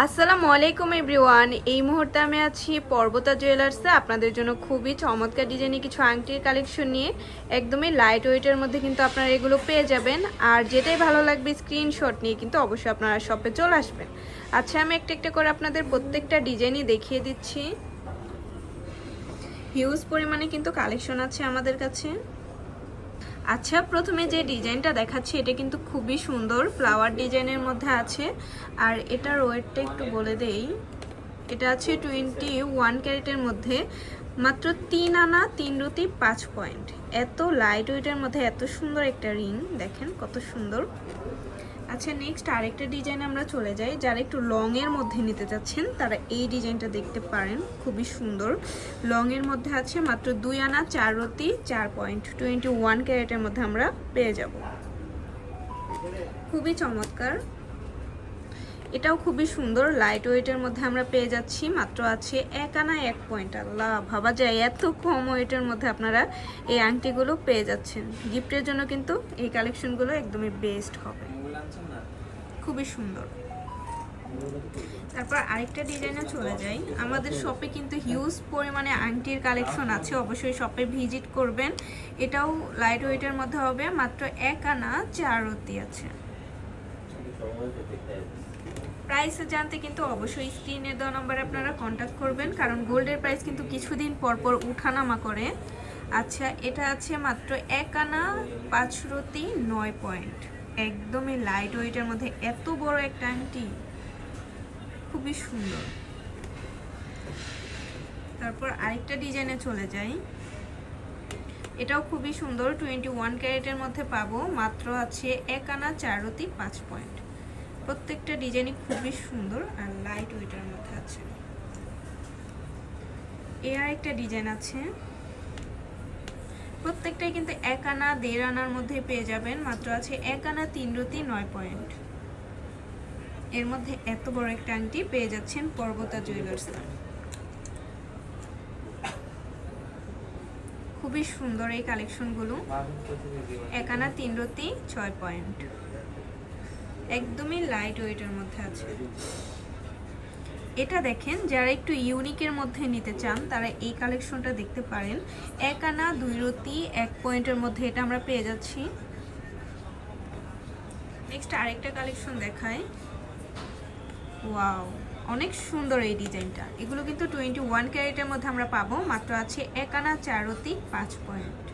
আসসালামু আলাইকুম এভরিওয়ান। এই মুহূর্তে আমি আছি পর্বতা জুয়েলার্সে আপনাদের জন্য খুবই চমৎকার ডিজাইনে কিছু আংটির কালেকশন নিয়ে। একদমই লাইট ওয়েটের মধ্যে কিন্তু আপনারা এগুলো পেয়ে যাবেন। আর যেটাই ভালো লাগবে স্ক্রিনশট নিয়ে কিন্তু অবশ্যই আপনারা শপে চলে আসবেন। আচ্ছা আমি একটা একটা করে আপনাদের প্রত্যেকটা ডিজাইনই দেখিয়ে দিচ্ছি। হিউজ পরিমাণে কিন্তু কালেকশন আছে আমাদের কাছে। আচ্ছা প্রথমে যে ডিজাইনটা দেখাচ্ছি, এটা কিন্তু খুবই সুন্দর ফ্লাওয়ার ডিজাইনের মধ্যে আছে। আর এটার ওয়েটটা একটু বলে দেই। এটা আছে টোয়েন্টি ওয়ান ক্যারেটের মধ্যে, মাত্র তিন আনা, তিন রুতি পাঁচ পয়েন্ট এত লাইট ওয়েটের মধ্যে এত সুন্দর একটা রিং দেখেন কত সুন্দর। আচ্ছা নেক্সট আরেকটা ডিজাইন আমরা চলে যাই। যারা একটু লং এর মধ্যে নিতে চাচ্ছেন, তারা এই ডিজাইনটা দেখতে পারেন। খুবই সুন্দর। লং এর মধ্যে আছে মাত্র দুই আনা, চার রতি, চার পয়েন্ট টোয়েন্টি ওয়ান ক্যারেটের মধ্যে আমরা পেয়ে যাব। খুবই চমৎকার। এটাও খুবই সুন্দর। লাইট ওয়েটের মধ্যে আমরা পেয়ে যাচ্ছি। মাত্র আছে এক আনা, এক পয়েন্ট আল্লাহ, ভাবা যায়, এত কম ওয়েটের মধ্যে আপনারা এই আংটিগুলো পেয়ে যাচ্ছেন। গিফটের জন্য কিন্তু এই কালেকশনগুলো একদমই বেস্ট হবে। খুবই সুন্দর। তারপর আরেকটা ডিজাইনে চলে যাই। আমাদের শপে কিন্তু হিউজ পরিমাণে আংটির কালেকশন আছে। অবশ্যই শপে ভিজিট করবেন। এটাও লাইট ওয়েটের মধ্যে হবে। মাত্র এক আনা চার রতি আছে। প্রাইস জানতে কিন্তু অবশ্যই স্ক্রিনে দেওয়া নম্বরে আপনারা কন্ট্যাক্ট করবেন। কারণ গোল্ডের প্রাইস কিন্তু কিছুদিন পর পর উঠানামা করে। আচ্ছা এটা আছে মাত্র এক আনা পাঁচ রতি নয় পয়েন্ট একদমই লাইট ওয়েটের মধ্যে এত বড় একটা আংটি। খুবই সুন্দর। তারপর আরেকটা ডিজাইনে চলে যাই। এটাও খুবই সুন্দর টোয়েন্টি ওয়ান ক্যারেটের মধ্যে পাবো, মাত্র আছে এক আনা চারতি পাঁচ পয়েন্ট প্রত্যেকটা ডিজাইনই খুবই সুন্দর আর লাইট ওয়েটের মধ্যে আছে। এ আরেকটা ডিজাইন আছে। প্রত্যেকটাই কিন্তু এক আনা, দেড় আনার মধ্যে পেয়ে যাবেন। মাত্র আছে এক আনা, তিন রতি নয় পয়েন্ট। এর মধ্যে এত বড় একটা আংটি পেয়ে যাচ্ছেন পর্বতা জুয়েলার্স। খুবই সুন্দর এই কালেকশনগুলো। এক আনা, তিন রতি ছয় পয়েন্ট। একদমই লাইট ওয়েটের মধ্যে আছে। এটা দেখেন, যারা একটু ইউনিকের মধ্যে নিতে চান, তারা এই কালেকশনটা দেখতে পারেন। এক আনা, দুই রতি এক পয়েন্টের মধ্যে এটা আমরা পেয়ে যাচ্ছি। নেক্সট আরেকটা কালেকশন দেখায় ওয়াও অনেক সুন্দর এই ডিজাইনটা। এগুলো কিন্তু টোয়েন্টি ওয়ান ক্যারেটের মধ্যে আমরা পাবো, মাত্র আছে এক আনা চারতি পাঁচ পয়েন্ট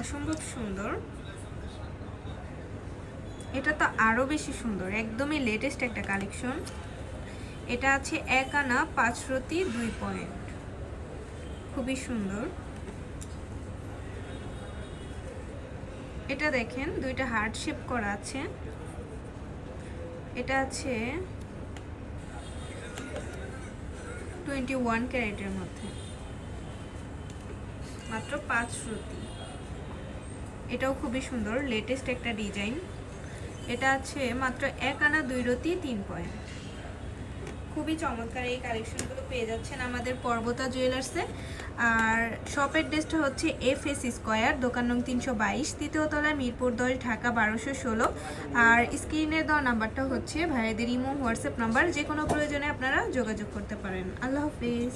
অসম্ভব সুন্দর। এটা তো আরও বেশি সুন্দর, একদমই লেটেস্ট একটা কালেকশন এটা আছে এক আনা পাঁচ রতি দুই পয়েন্ট খুবই সুন্দর। এটা দেখেন, দুইটা হার্ট শেপ করা আছে। এটা আছে টোয়েন্টি ওয়ান ক্যারেটের মধ্যে। মাত্র পাঁচ এটাও খুবই সুন্দর লেটেস্ট একটা ডিজাইন এটা আছে মাত্র এক আনা দুই রতি, তিন পয়েন্ট। খুবই চমৎকার এই কালেকশনগুলো পেয়ে যাচ্ছেন আমাদের পর্বতা জুয়েলার্সে। আর শপের ড্রেসটা হচ্ছে এফ এস স্কোয়ার, দোকান নং তিনশো বাইশ, তৃতীয় তলায় মিরপুর দশ ঢাকা বারোশো ষোলো। আর স্ক্রিনের দেওয়া নাম্বারটা হচ্ছে ভাইয়াদের ইমো, হোয়াটসঅ্যাপ নাম্বার যে কোনো প্রয়োজনে আপনারা যোগাযোগ করতে পারেন। আল্লাহ হাফিজ।